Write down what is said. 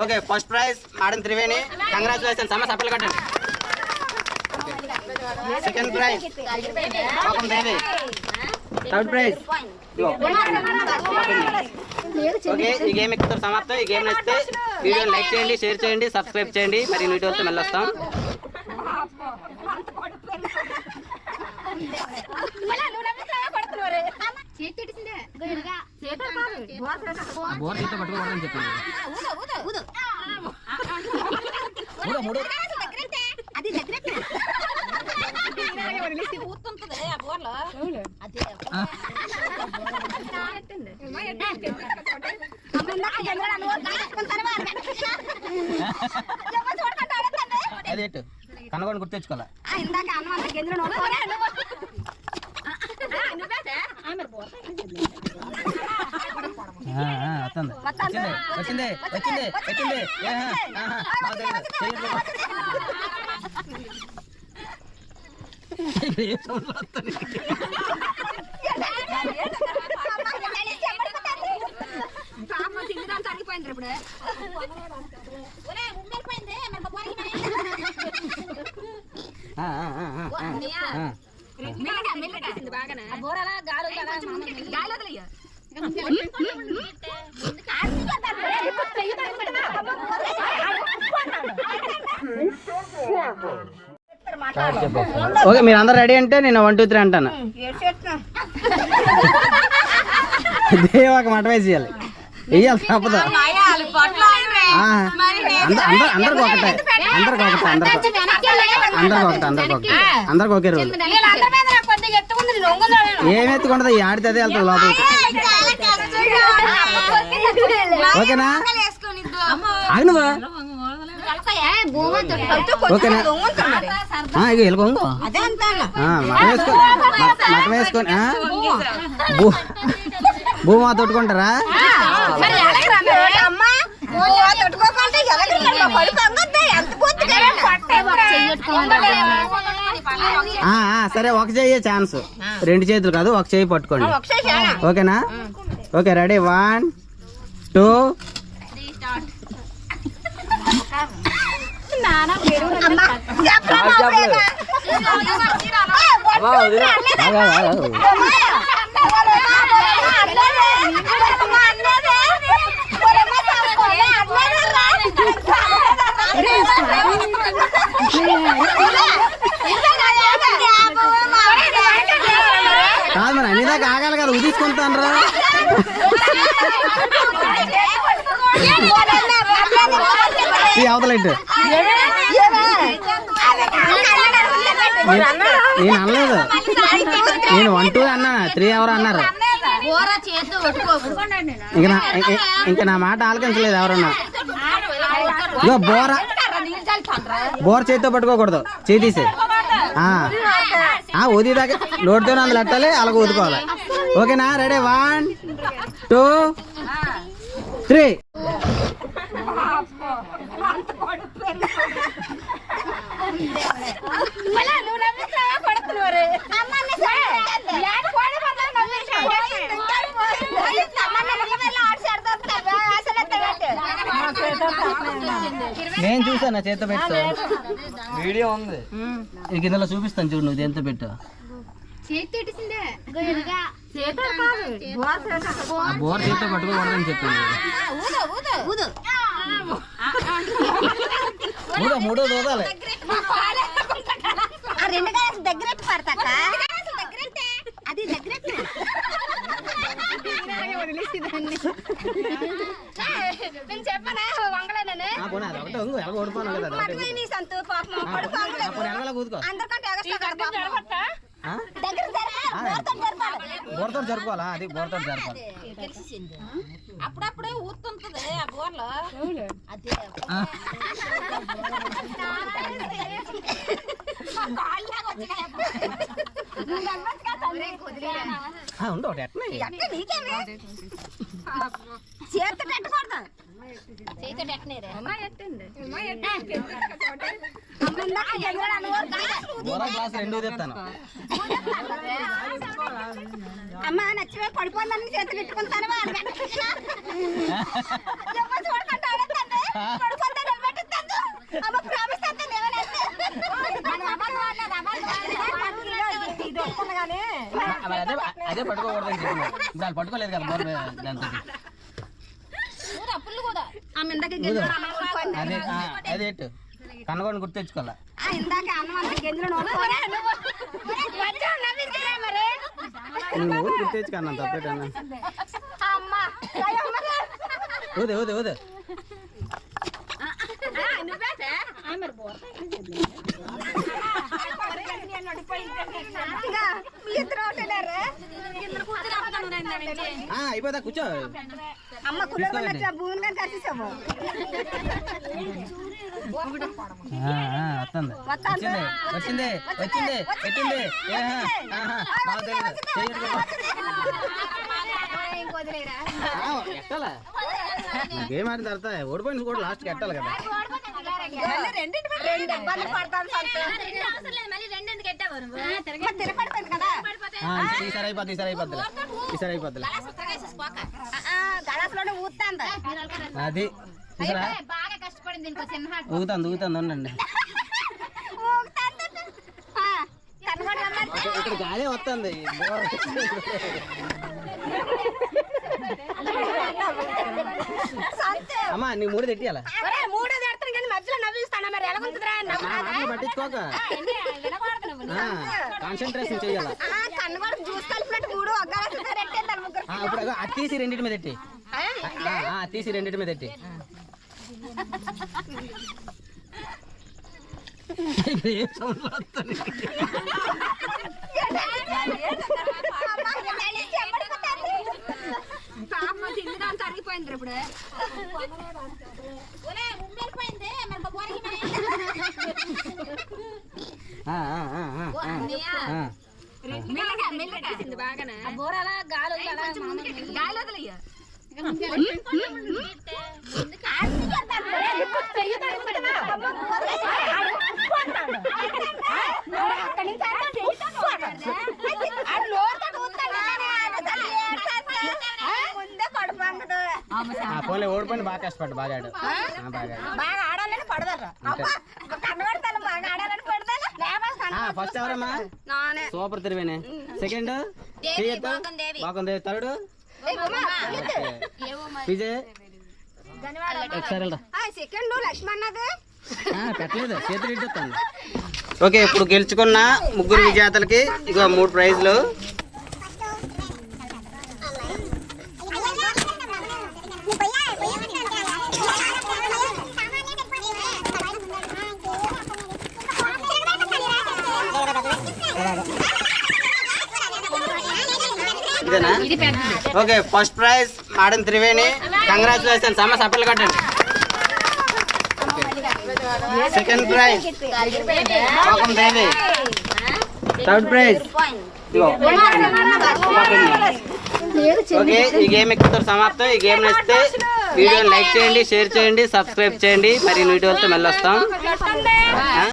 Okay first prize madam Triveni. Congratulation అమ్మ సప్పలు కట్టండి. సెకండ్ ప్రైజ్ పాపం దేవి థర్డ్ ప్రైజ్ ఓకే ఈ గేమ్ ఇక్కడ సమాప్తం. ఈ గేమ్ నచ్చితే వీడియో లైక్ చేయండి షేర్ చేయండి సబ్స్క్రైబ్ చేయండి. మరి వీడియోతో మళ్ళీ వస్తాం. బోర్ చేతితో పట్టుకోకూడదని చెప్పింది అది దగ్గర అది ఎట్టు కనగొని గుర్తు తెచ్చుకోవాలా ఇందాక అన్నం గింజలు ఆ, ఆ, వస్తుంది వచ్చింది వచ్చింది వచ్చింది వచ్చింది ఏహా, ఆహా, నాకు ఓకే మీరు అందరు రెడీ అంటే నేను వన్ టూ త్రీ అంటాను. దేవాక మట వేసి చేయాలి వెయ్యాలి తప్పదు? ఆ, అంద- అందరు అందరికి ఒకటే అందరికి ఒకటే అందరికి అందరికి ఒకటే అందరికి ఒకటే అందరికి ఒకే రోజు ఏం ఎత్తుకుంటది ఈ ఆడితే అదే వెళ్తుంది లోపలికి. ఓకేనా? నువ్వు. ఓకేనా. ఆ, మటన్ వేసుకో మట- మటన్ వేసుకొని భూమా తొట్టుకుంటారా ఆ, ఆ, సరే ఒక చెయ్యి ఛాన్స్. రెండు చేతులు కాదు ఒక చెయ్యి పట్టుకోండి. ఓకేనా? Okay ready. వన్ టూ ఆగు, ఆగు. కాదు మరి అన్ని దాకా ఆగాలి కదా ఉదీసుకుంటాను రా ఈ నేను అనలేదు. నేను వన్ టూ అన్నా త్రీ ఎవరు అన్నారు? ఇంక నా ఇంక- నా మాట ఆలకించలేదు ఎవరన్నా. ఇగో బోర. బోర చేతితో పట్టుకోకూడదు. చేయి తీసే ఊది దాకా నోటితో అందులో ఎట్టాలి అలాగ ఊదుకోవాలి. ఓకేనా? రెడీ? వన్ టూ త్రీ నేను చూసాను నా చేతితో పెట్టు వీడియో ఉంది. నీకు ఇందులో చూపిస్తాను చూడు నువ్వు దేంతో పెట్టు. బోర్ చేతితో పట్టుకోకూడదని చెప్పింది. మూడో మూడో దూదాలి. రెండు దగ్గర పడతాక. అది నేను చెప్పనా? వంగలేనని సంతు పాపం అందరికంటే బోర్తో జరపాలి. బోర్తో జరుపుకోవాలా? అది బోర్తో జరపాలి. అప్పుడప్పుడే ఆ బోర్లో? అదే నీకేమే? చేతి కట్టకూడదు గ్లాస్ రెండు తెస్తాను అమ్మ చేతులు పెట్టుకుంటాను. అమ్మ అదే అదే పట్టుకోకూడదని చెప్పిన. దాన్ని పట్టుకోలేదు కదా దాంతో. ఆమె ఇందాక ఊరుకోండి. అదే ఆ, అదే గుర్తు ఆ, ఇందాక అన్నం నువ్వు? గుర్తు అమ్మ, ఇద్దరు ఒకటేనారా? ఆ, అయిపోదా కూర్చో. అమ్మ భూమి కానీ కట్టేసాము. వస్తుంది. వచ్చింది వచ్చింది వచ్చింది ఎట్టాలా? గేమ్ ఆడిన తర్వాత ఓడిపోయిన కూడా లాస్ట్కి ఎట్టాలి కదా? ఈసారి అయిపోద్ది ఈసారి అయిపోద్ది ఈసారి అయిపోద్ది అది చూసారా? బాగా కష్టపడింది ఇంకో చిన్న ఊగుతాంది ఊగుతాంది ఉండండి. ఇక్కడ గాలి వస్తుంది సంతు. అమ్మా నీ మూడు తెట్టియాల? పట్టించుకోక కాన్సన్ట్రేషన్ చేయాల జ్యూస్ కలిపినట్టు మూడు ఇప్పుడు అది తీసి రెండింటి మీద ఎట్టి తీసి రెండింటి మీద ఎట్టి ఏం వస్తుంది? అమ్మా, వెళ్ళి చెప్పడిపోతాంది. ఆ, ఆ, ఆ, ఆ, ఆ, ఆ. ఓడిపోయింది బాగా కష్టపడ్డా బాగా బాగా ఆడు. బాగా ఆడాలని బాగా పడతాను ఆ, ఫస్ట్ ఎవరమ్మా? నానే. సూపర్ తిరివేనే. సెకండ్ బాగుంది థర్డ్? విజయ్? ఒకసారి వెళ్ళరా సెకండ్ లక్ష్మణ్ అన్నది. ఆ, పెట్టలేదు చేతులు ఓకే ఇప్పుడు గెలుచుకున్న ముగ్గురు విజేతలకి ఇగో మూడు ప్రైజ్లు. ఇదేనా? Okay first prize madam Triveni. Congratulations అమ్మ సప్పలు కట్టండి. సెకండ్ ప్రైజ్ పాపం దేవి థర్డ్ ప్రైజ్. ఓకే ఈ గేమ్ ఇక్కడ సమాప్తం. ఈ గేమ్ నచ్చితే వీడియోని లైక్ చేయండి షేర్ చేయండి సబ్స్క్రైబ్ చేయండి. మరి వీడియోలతో మళ్ళీ వస్తాం?